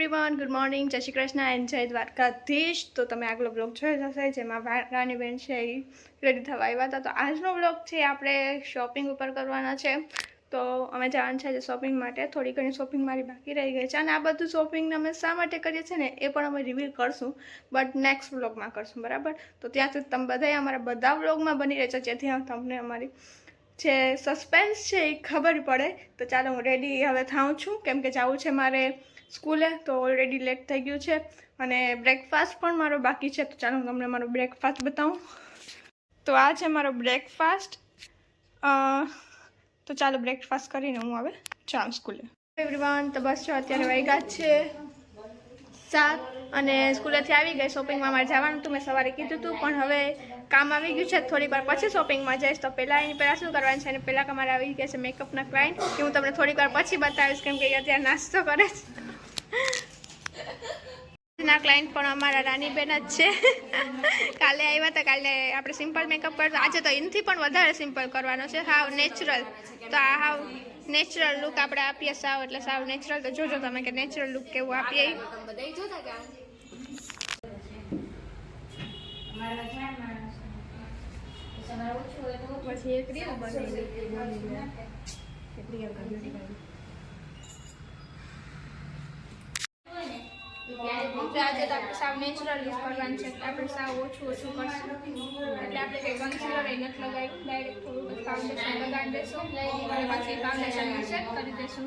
Everyone good morning જય Shri Krishna and જય દ્વારકાધીશ. તો તમે આગલો બ્લોગ જોયો જશે જેમાં રાણીબેન છે એ રેડી થવા આવ્યા હતા. તો આજનો બ્લોગ છે આપણે શોપિંગ ઉપર કરવાના છે. તો અમે જવાનું છે આજે શોપિંગ માટે. થોડી ઘણી શોપિંગ મારી બાકી રહી ગઈ છે. અને આ બધું શોપિંગ અમે શા માટે કરીએ છીએ ને, એ પણ અમે રિવીલ કરશું. બટ નેક્સ્ટ બ્લોગમાં કરશું, બરાબર? તો ત્યાં સુધી તમે બધાય અમારા બધા બ્લોગમાં બની રહેજો, જેથી તમને અમારી જે સસ્પેન્સ છે એ ખબર પડે. તો ચાલો હું રેડી હવે થાઉં છું. કેમ કે જવું છે મારે સ્કૂલે, તો ઓલરેડી લેટ થઈ ગયું છે. અને બ્રેકફાસ્ટ પણ મારો બાકી છે, તો ચાલો હું તમને મારો બ્રેકફાસ્ટ બતાવું. તો આ છે મારો બ્રેકફાસ્ટ તો ચાલો બ્રેકફાસ્ટ કરીને હું હવે જાઉં સ્કૂલે. એવરીવન તો બસ જો અત્યારે વાગ્યા છે. સાત, અને સ્કૂલેથી આવી ગઈ શોપિંગમાં મારે જવાનું હતું, મેં સવારે કીધું હતું, પણ હવે કામ આવી ગયું છે, થોડીક વાર પછી શોપિંગમાં જઈશ, તો પહેલાં એની પહેલાં શું કરવાનું છે અને પહેલાં મારે આવી ગયા છે મેકઅપના ક્લાયન્ટ કે હું તમને થોડીક વાર પછી બતાવીશ, કેમ કે અત્યારે નાસ્તો કરે છે. ના ક્લાયન્ટ પણ અમારા રાનીબેન જ છે. કાલે આવ્યા હતા, કાલે આપણે સિમ્પલ મેકઅપ કરતો આજે તો એનાથી પણ વધારે સિમ્પલ કરવાનો છે. હાવ નેચરલ તો આ હાવ નેચરલ લુક આપણે આપીએ સાવ, એટલે સાવ નેચરલ તો જોજો તમે કે નેચરલ લુક કેવું આપીએ. પછી એક આજે તો આપણે સાવ નેચરલ યુઝ કરવાનું છે. આપણે સાવ ઓછું ઓછું કરશું. એટલે આપણે કંઈ કન્સીલર એ નથી લગાવ્યું. ડાયરેક્ટ થોડુંક ફાઉન્ડેશન લગાવી દેશું. અને પછી ફાઉન્ડેશન સેટ કરી દઈશું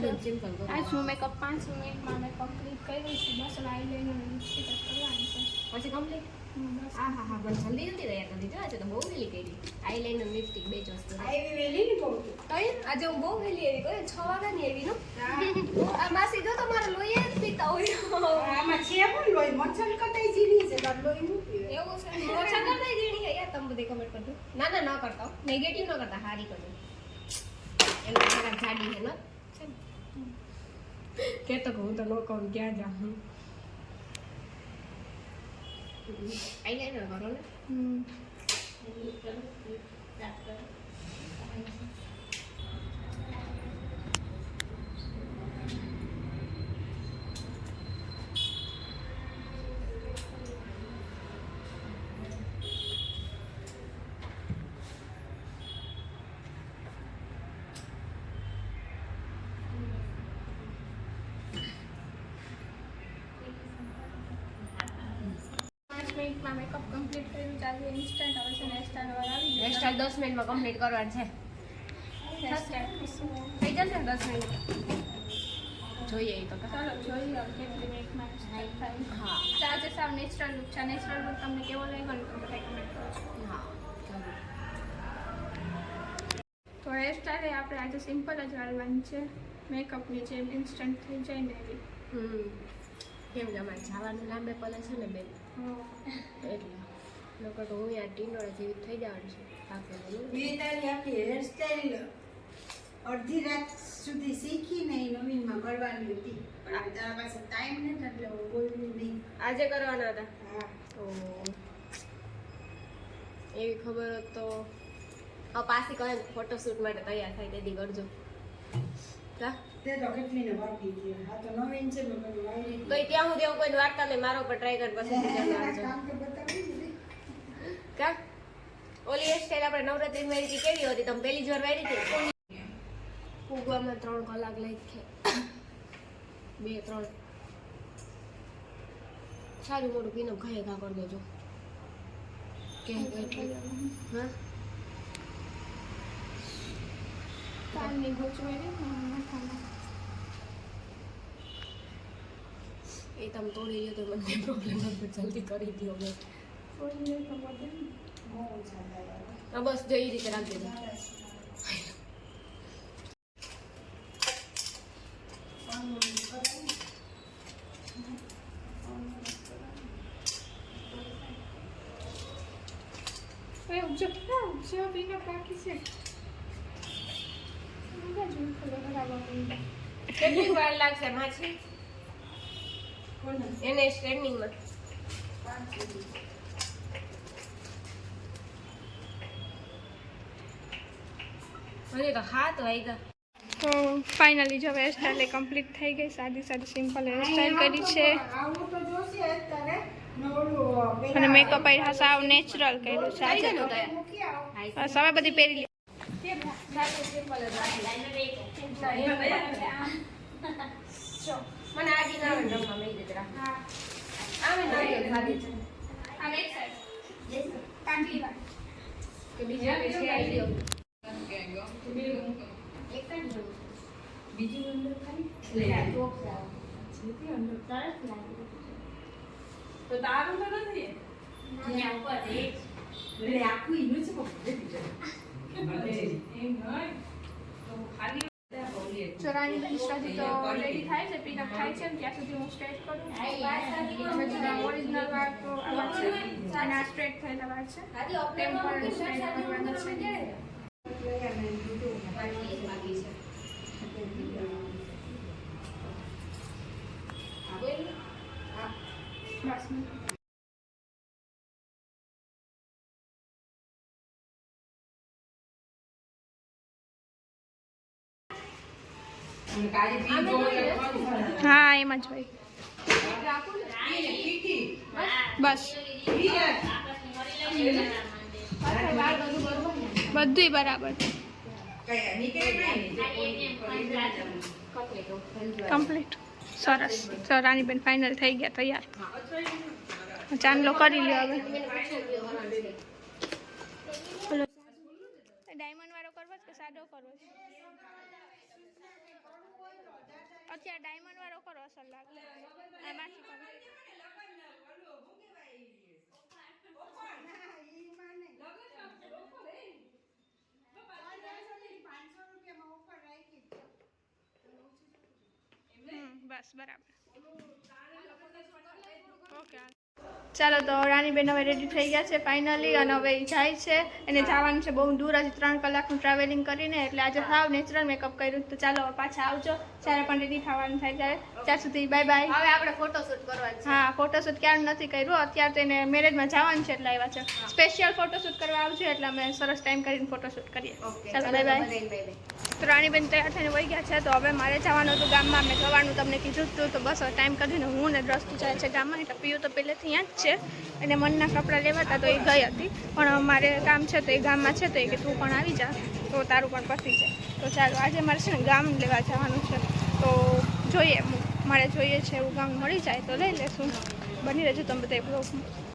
મેકઅપ પાંચ મિનિટમાં મેં કમ્પ્લીટ કર્યું છે. બસ લઈને લિપસ્ટિક કરવાની છે. પછી કમ્પ્લીટ હા હા હા પણ જલ્દી જલ્દી કરી દીધો તો બહુ વહેલી કરી. આઈલાઈનર લિપસ્ટિક બે જ વસ્તુ કઈ આજે હું બહુ વહેલી એવી કોઈ છ વાગ્યાની એવી નો? આ માસી જો તમારે લોહી જ પીતા હોય. આમાં છે પણ લોહી. મચ્છર કટાઈ જીની છે લોહી નું પીવે એવું છે છે? યાર તમે બધી કમેન્ટ કરજો. ના ના ન કરતા. નેગેટિવ ન કરતા હારી કરજો. એનો જરાક જાડી છે ને? કે તો હું તો ન કહું ક્યાં જાઉં આઈલાઈનર કરો ને હમ. પાંચ મિનિટમાં મેકઅપ કમ્પ્લીટ કર્યું ચાલુ ઇન્સ્ટન્ટ હવે છે ને હેરસ્ટાઈલ વાર આવી ગયું. હેરસ્ટાઈલ દસ મિનિટમાં કમ્પ્લીટ કરવાનું છે. હેરસ્ટાઈલ થઈ જશે ને દસ મિનિટ જોઈએ એ તો ચાલો જોઈએ હવે કેટલી મિનિટમાં start થાય. હા. તો આજે સાવ નેચરલ લુક છે. નેચરલ લુક તમને કેવો લાગ્યો ને તો બધા કમેન્ટ કરજો હા ચાલો તો હેરસ્ટાઈલ એ આપણે આજે સિમ્પલ જ વાળવાની છે. મેકઅપની જેમ ઇન્સ્ટન્ટ થઈ જાય ને એવી. હમ. કેમ કે અમારે જવાનું લાંબે પડે છે ને બેન? એટલે લોકો તો હું યાર ટીંડોળા જેવી થઈ જવાનું છે આપણે મેં તારી આખી હેરસ્ટાઈલ અડધી રાત સુધી શીખીને એ નવીનમાં કરવાની હતી. પણ તારા પાસે ટાઈમ નથી એટલે હું બોલ્યું નહીં. આજે કરવાના હતા? હા. તો એવી ખબર હોત તો પાછી કહે ફોટોશૂટ માટે તૈયાર થાય તેથી કરજો. હા તે મેં વાયરી ત્યાં હું એવું કોઈ વાર્તા નહીં મારો પર ટ્રાય કર પછી બીજાને વાંચો. કામ તો બતાવી દીધી. કા? ઓલી હેરસ્ટાઈલ આપણે નવરાત્રી વાળી હતી કેવી હતી? તમે પહેલી જોર વાળી હતી? ઉગવામાં ત્રણ કલાક લઈ છે બે ત્રણ. સારું મોટું પીનો ઘાય ઘા કરી દેજો કે હા? એ તમે તોડી લ્યો તો મને પ્રોબ્લેમ નથી જલ્દી કરી દો હવે. તો બસ જો એ રીતે રાખી. દેજો બધા જોઈ ખબર બરાબર પીને વાર લાગશે માછી એને સ્ટ્રેનિંગમાં મને તો હાથ વાગ્યા તો ફાઇનલી જો હેરસ્ટાઈલ કમ્પ્લીટ થઈ ગઈ. સાદી સાદી સિમ્પલ હેરસ્ટાઈલ કરી છે. અને મેકઅપ સાવ નેચરલ કર્યું છે. બસ હવે બધી પહેરી આવે આવે આવે બીજા અંદર ખાલી લે સરસ લાગે તો તારું તો નથી? અહીંયા ઉપર એટલે આખું એનું છે ચોરાની બિસ્ટાથી તો રેડી થાય છે પીનઅપ થાય છે ને ત્યાં સુધી હું સ્ટ્રેટ કરું ઓરિજિનલ વાર તો આવા છે અને આ સ્ટ્રેટ થયેલા વાર છે ટેમ્પરરી સ્ટ્રેટ કરવાના છે હા એમ જ ભાઈ બસ બધુંય બરાબર કમ્પ્લીટ સરસ તો રાનીબેન ફાઇનલ થઈ ગયા, તૈયાર. ચાંદલો કરી લ્યો હવે. ડાયમંડ વાળો કરવો છે કે સાદો કરવો છે? અત્યારે ડાયમંડ વાળો કરો અસર લાગે. એમાંથી કરો બસ બરાબર. ઓકે ચાલો તો રાણીબેન હવે રેડી થઈ ગયા છે ફાઇનલી અને હવે જાય છે. એને જવાનું છે બહુ દૂર હજી ત્રણ કલાકનું ટ્રાવેલિંગ કરીને એટલે આજે સાવ નેચરલ મેકઅપ કર્યું. તો ચાલો પાછા આવજો. જ્યારે પણ રેડી થવાનું થાય ત્યારે. ત્યાં સુધી બાય બાય હવે આપણે ફોટોશૂટ કરવા છે. હા ફોટોશૂટ ક્યારે નથી કર્યું. અત્યારે તો એને મેરેજમાં જવાનું છે એટલે આવ્યા છે. સ્પેશિયલ ફોટોશૂટ કરવા આવજો એટલે અમે સરસ ટાઈમ કરીને ફોટોશૂટ કરીએ. ચાલો બાય બાય તો રાણીબેન તૈયાર થઈને વહી ગયા છે. તો હવે મારે જવાનું હતું ગામમાં. મેં જવાનું તમને કીધું હતું તો. બસ ટાઈમ કાઢીને હું ને દ્રષ્ટિ જાય છે ગામમાં. એટલે પીયું તો પહેલેથી અહીંયા જ છે. અને મનના કપડાં લેવા હતા તો એ ગઈ હતી. પણ મારે કામ છે તો એ ગામમાં છે તો એ કે તું પણ આવી જા. તો તારું પણ પતી જાય. તો ચાલો, આજે મારે છે ને ગામ લેવા જવાનું છે. તો જોઈએ, મારે જોઈએ છે એવું ગામ મળી જાય તો લઈ લેશું. બની રહેજો તમે બધા બ્લોગમાં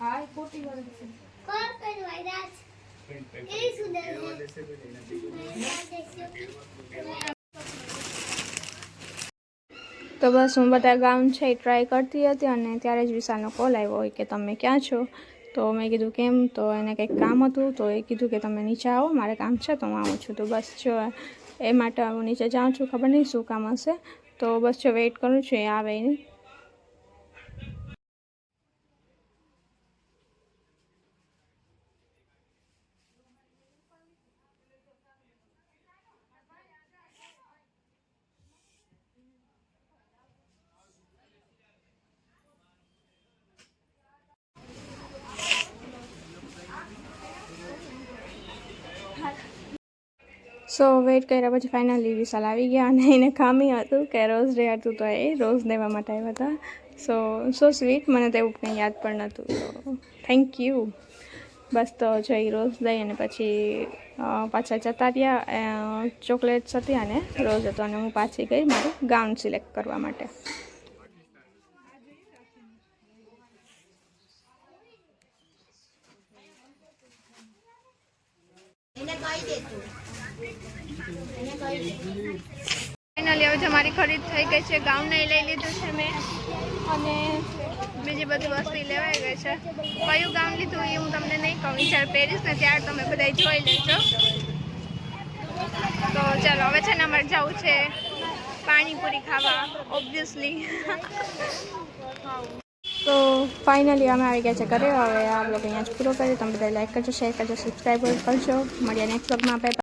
હા ખોટી વાત છે તો બસ હું બધા ગામ છે એ ટ્રાય કરતી હતી અને ત્યારે જ વિશાલનો કોલ આવ્યો હોય કે તમે ક્યાં છો? તો મેં કીધું, કેમ? તો એને કંઈક કામ હતું, તો એ કીધું કે, તમે નીચે આવો, મારે કામ છે, તો હું આવું છું. તો બસ જો, એ માટે હું નીચે જાઉં છું, ખબર નહીં શું કામ હશે. તો બસ જો વેઇટ કરું છું, એ આવે નહીં. સો વેઇટ કર્યા પછી ફાઇનલી વિશાલ આવી ગયા અને એને ખામી હતું કે રોઝ ડે હતું તો એ રોઝ દેવા માટે આવ્યા હતા. સો સો સ્વીટ મને તો એવું કંઈ યાદ પણ નહોતું. તો થેન્ક યુ બસ તો જઈ રોઝ દઈ અને પછી પાછા જતા રહ્યા. ચોકલેટ્સ હતી અને રોઝ હતો અને હું પાછી ગઈ મારું ગાઉન સિલેક્ટ કરવા માટે. ફાઇનલી હવે મારી ખરીદ થઈ ગઈ છે ગાઉન નહીં લઈ લીધું છે મેં. અને બીજી બધી વસ્તુ લેવાઈ ગઈ છે. કયું ગાઉન લીધું એ હું તમને નહીં કહું. જ્યારે પહેરીશ ને ત્યારે તમે બધા જોઈ લેજો. તો ચાલો, હવે છે ને અમારે જવું છે પાણીપુરી ખાવા ઓબ્વિયસલી તો ફાઇનલી અમે આવી ગયા છે ઘરે. હવે આ બ્લોગ અહીંયા જ પૂરો કરીએ. તમે બધા લાઈક કરજો શેર કરજો સબસ્ક્રાઈબ કરજો. મળ્યા નેક્સ્ટ બ્લોગમાં આપણે